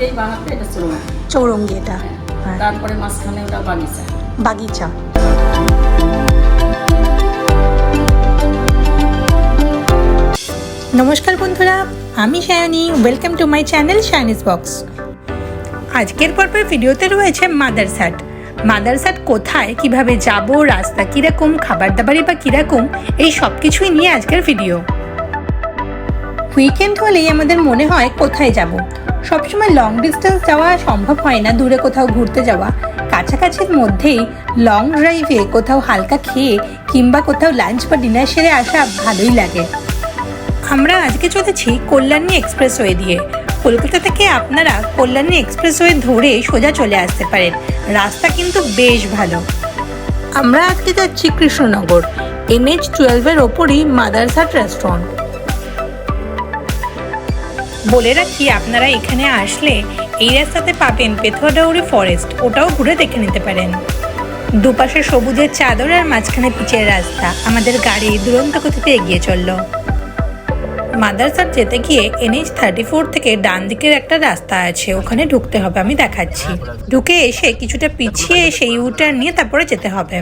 এই বাহাতে এটা চলুন চৌরঙ্গি এটা হ্যাঁ। তারপরে মাঝখানে ওটা বাগিচা। বাগিচা। নমস্কার বন্ধুরা আমি Sayani welcome to my channel Shiny's Box আজকের পর্বের ভিডিওতে রয়েছে মাদারসাট মাদারসাট কোথায় কীভাবে যাব রাস্তা কীরকম খাবার দাবারই বা কীরকম এই সব কিছুই নিয়ে আজকের ভিডিও উইকেন্ড হলেই আমাদের মনে হয় কোথায় যাব। সবসময় লং ডিস্টেন্স যাওয়া সম্ভব হয় না দূরে কোথাও ঘুরতে যাওয়া। কাছাকাছির মধ্যেই লং ড্রাইভে কোথাও হালকা খেয়ে কিংবা কোথাও লাঞ্চ বা ডিনার সেরে আসা ভালোই লাগে। আমরা আজকে চলেছি কল্যাণী এক্সপ্রেসওয়ে দিয়ে। কলকাতা থেকে আপনারা কল্যাণী এক্সপ্রেসওয়ে ধরে সোজা চলে আসতে পারেন। রাস্তা কিন্তু বেশ ভালো। আমরা আজকে যাচ্ছি কৃষ্ণনগর এনএইচ টুয়েলভের ওপরই মাদারসাট রেস্টুরেন্ট বলে রাখি, আপনারা এখানে আসলে এই রাস্তাতে পাবেন পেথুয়াডাউরি ফরেস্ট, ওটাও ঘুরে দেখে নিতে পারেন। দুপাশে সবুজের চাদর আর মাঝখানে পিচের রাস্তা, আমাদের গাড়ি দুরন্ত গতিতে এগিয়ে চলল। মাদারসাট যেতে গিয়ে এনএইচ থার্টি ফোর থেকে ডান দিকের একটা রাস্তা আছে, ওখানে ঢুকতে হবে, আমি দেখাচ্ছি। ঢুকে এসে কিছুটা পিছিয়ে এসে ইউটার্ন নিয়ে তারপরে যেতে হবে।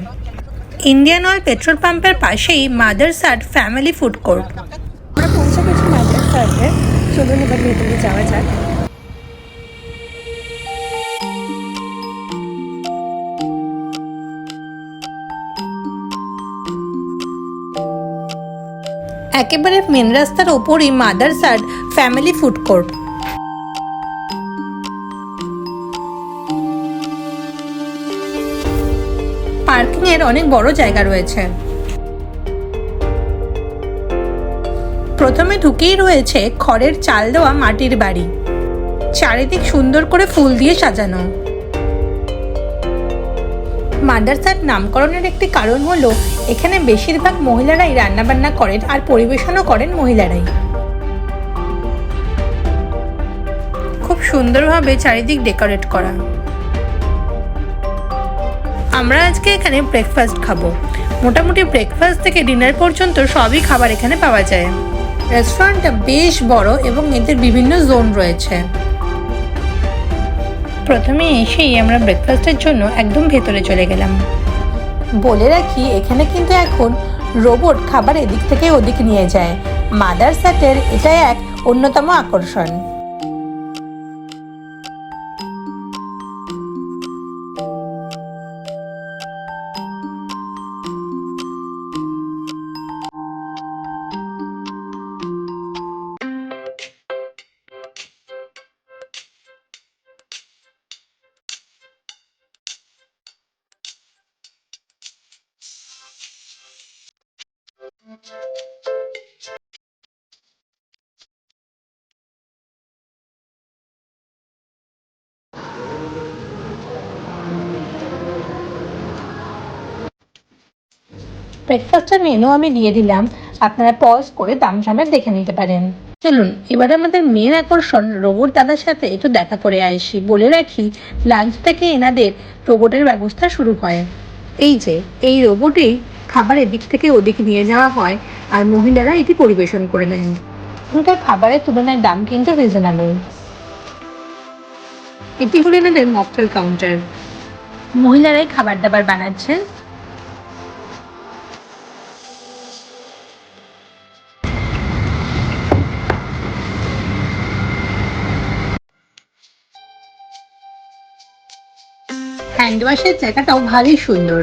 ইন্ডিয়ান অয়েল পেট্রোল পাম্পের পাশেই মাদারসাট ফ্যামিলি ফুড কোর্ট। আমরা পৌঁছে গেছি চলুন এবার ভেতরে যাওয়া যাক। একেবারে মেন রাস্তার ওপরই মাদারসাট ফ্যামিলি ফুড কোর্ট পার্কিং এর অনেক বড় জায়গা রয়েছে। প্রথমে ঢুকেই রয়েছে খড়ের চাল দেওয়া মাটির বাড়ি। চারিদিক সুন্দর করে ফুল দিয়ে সাজানো। মাদারসাট নামকরণের একটি কারণ হলো, এখানে বেশিরভাগ মহিলারাই রান্নাবান্না করেন আর পরিবেশনও করেন মহিলারাই। খুব সুন্দরভাবে চারিদিক ডেকোরেট করা। আমরা আজকে এখানে ব্রেকফাস্ট খাব। মোটামুটি ব্রেকফাস্ট থেকে ডিনার পর্যন্ত সবই খাবার এখানে পাওয়া যায়। রেস্টুরেন্টটা বেশ বড় এবং এদের বিভিন্ন জোন রয়েছে। প্রথমে এসেই আমরা ব্রেকফাস্টের জন্য একদম ভেতরে চলে গেলাম। বলে রাখি এখানে কিন্তু এখন রোবট খাবার এদিক থেকে ওদিক নিয়ে যায়। মাদার স্যাটের এটা এক অন্যতম আকর্ষণ। ব্রেকফাস্টের মেনু আমি দিয়ে দিলাম। আপনারা পজ করে দাম সামের দেখে নিতে পারেন। চলুন, এবার আমাদের মেন আকর্ষণ রোবট দাদার সাথে একটু দেখা করে আসি। বলে রাখি লাঞ্চ থেকে এনাদের রোবটের ব্যবস্থা শুরু হয়। এই যে, এই রোবটেই খাবার এদিক থেকে ওদিক নিয়ে যাওয়া হয় আর মহিলারা এটি পরিবেশন করে নেন। এখানকার খাবারের তুলনায় দাম কিন্তু রিজনেবল এটি হলো এনাদের মকটেল কাউন্টার মহিলারাই খাবার দাবার বানাচ্ছেন। হ্যান্ড ওয়াশের জায়গাটাও ভারী সুন্দর।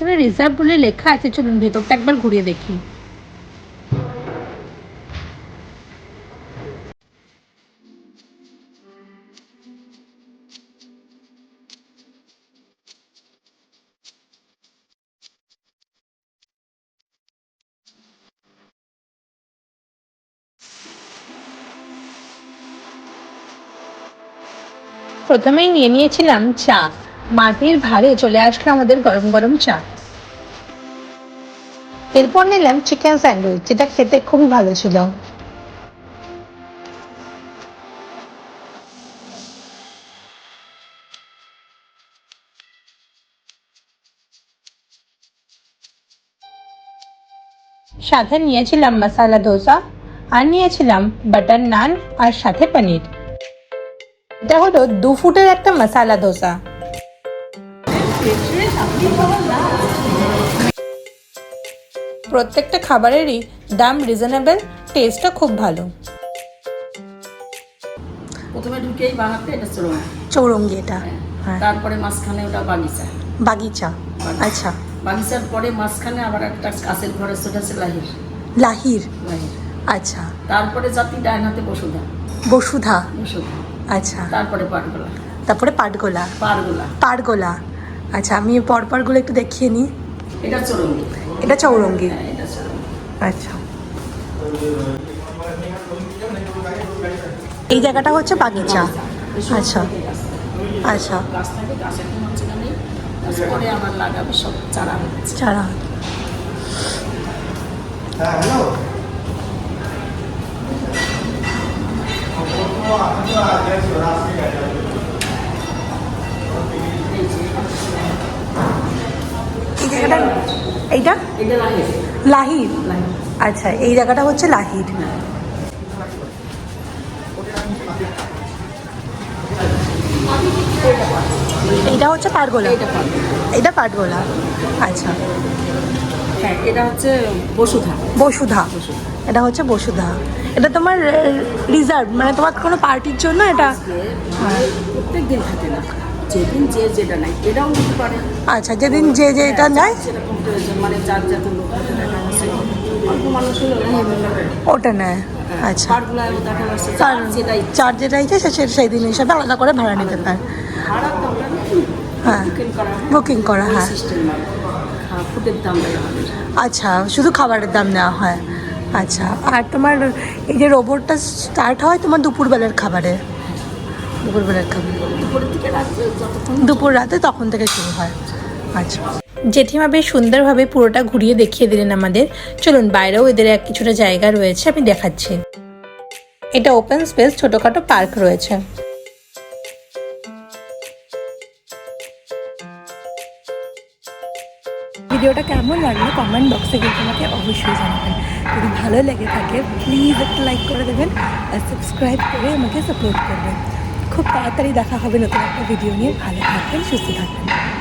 এখানে রিজার্ভ বলে লেখা আছে চলুন ভেতরটা একবার ঘুরিয়ে দেখি। প্রথমেই নিয়ে নিয়েছিলাম চা। মাটির ভারে চলে আসলো আমাদের গরম গরম চা। এরপর নিলাম চিকেন স্যান্ডউইচ যেটা খেতে খুবই ভালো ছিল। সাথে নিয়েছিলাম মশালা ধোসা আর নিয়েছিলাম বাটার নান আর সাথে পনির এটা হলো দু ফুটের একটা মশালা ধোসা প্রত্যেকটা খাবারেরই দাম রিজনেবল টেস্টটা খুব ভালো। প্রথমে ঢুকেই বাহাতে এটা চৌরঙ্গি। এটা হ্যাঁ। তারপরে মাঝখানে ওটা বাগিচা। বাগিচা আচ্ছা। বাগিচার পরে মাঝখানে আবার একটা কাছের ঘরে সেটা আছে লাহির। লাহির? লাহির। আচ্ছা। তারপরে জাতি ডাইন হাতে বসুধা। বসুধা? বসুধা। আচ্ছা। তারপরে পাটগোলা। তারপরে পাটগোলা? পারগোলা পারগোলা আচ্ছা আমি পরপরগুলো একটু দেখিয়ে নিই। এটা চরঙ্গি। এটা চৌরঙ্গি। হ্যাঁ এটা চরঙ্গি। আচ্ছা। এই জায়গাটা হচ্ছে বাগিচা। আচ্ছা। আচ্ছা। গাছ থাকে জায়গাটা এইটা? লাহির আচ্ছা এই জায়গাটা হচ্ছে লাহির এইটা হচ্ছে পাটগোলা? এটা পাটগোলা। আচ্ছা। হ্যাঁ এটা হচ্ছে বসুধা। বসুধা। এটা হচ্ছে বসুধা। এটা তোমার রিজার্ভ মানে তোমার কোনো পার্টির জন্য এটা? প্রত্যেক দিন থাকে না। যেদিন যে যেটা নাই এটাও নিতে পারে। আচ্ছা যেদিন যে যে এটা নেয়? সেরকম প্রয়োজন মানে যার যাতে লোক দেখা যাচ্ছে অল্প মানুষ হলো ওটা নেয়। আচ্ছা। তার যার চার যেটা ইচ্ছে। সে সেই দিন হিসাবে আলাদা করে ভাড়া নিতে পারে। ভাড়ার হ্যাঁ। বুকিং করা হয়। হ্যাঁ। আচ্ছা শুধু খাবারের দাম নেওয়া হয়। আচ্ছা আর তোমার এই যে রোবটটা স্টার্ট হয় তোমার দুপুরবেলার খাবারে? দুপুরবেলার দুপুর রাতে তখন থেকে শুরু হয়। আচ্ছা। জেঠিমা বেশ সুন্দরভাবে পুরোটা ঘুরিয়ে দেখিয়ে দিলেন আমাদের। চলুন, বাইরেও এদের এক কিছুটা জায়গা রয়েছে, আমি দেখাচ্ছি। এটা ওপেন স্পেস ছোটোখাটো পার্ক রয়েছে। ভিডিওটা কেমন লাগল কমেন্ট বক্সে কিন্তু আমাকে অবশ্যই জানাবেন। যদি ভালো লেগে থাকে প্লিজ একটা লাইক করে দেবেন আর সাবস্ক্রাইব করে আমাকে সাপোর্ট করবেন। খুব তাড়াতাড়ি দেখা হবে নতুন একটা ভিডিও নিয়ে। ভালো থাকবেন সুস্থ থাকবেন।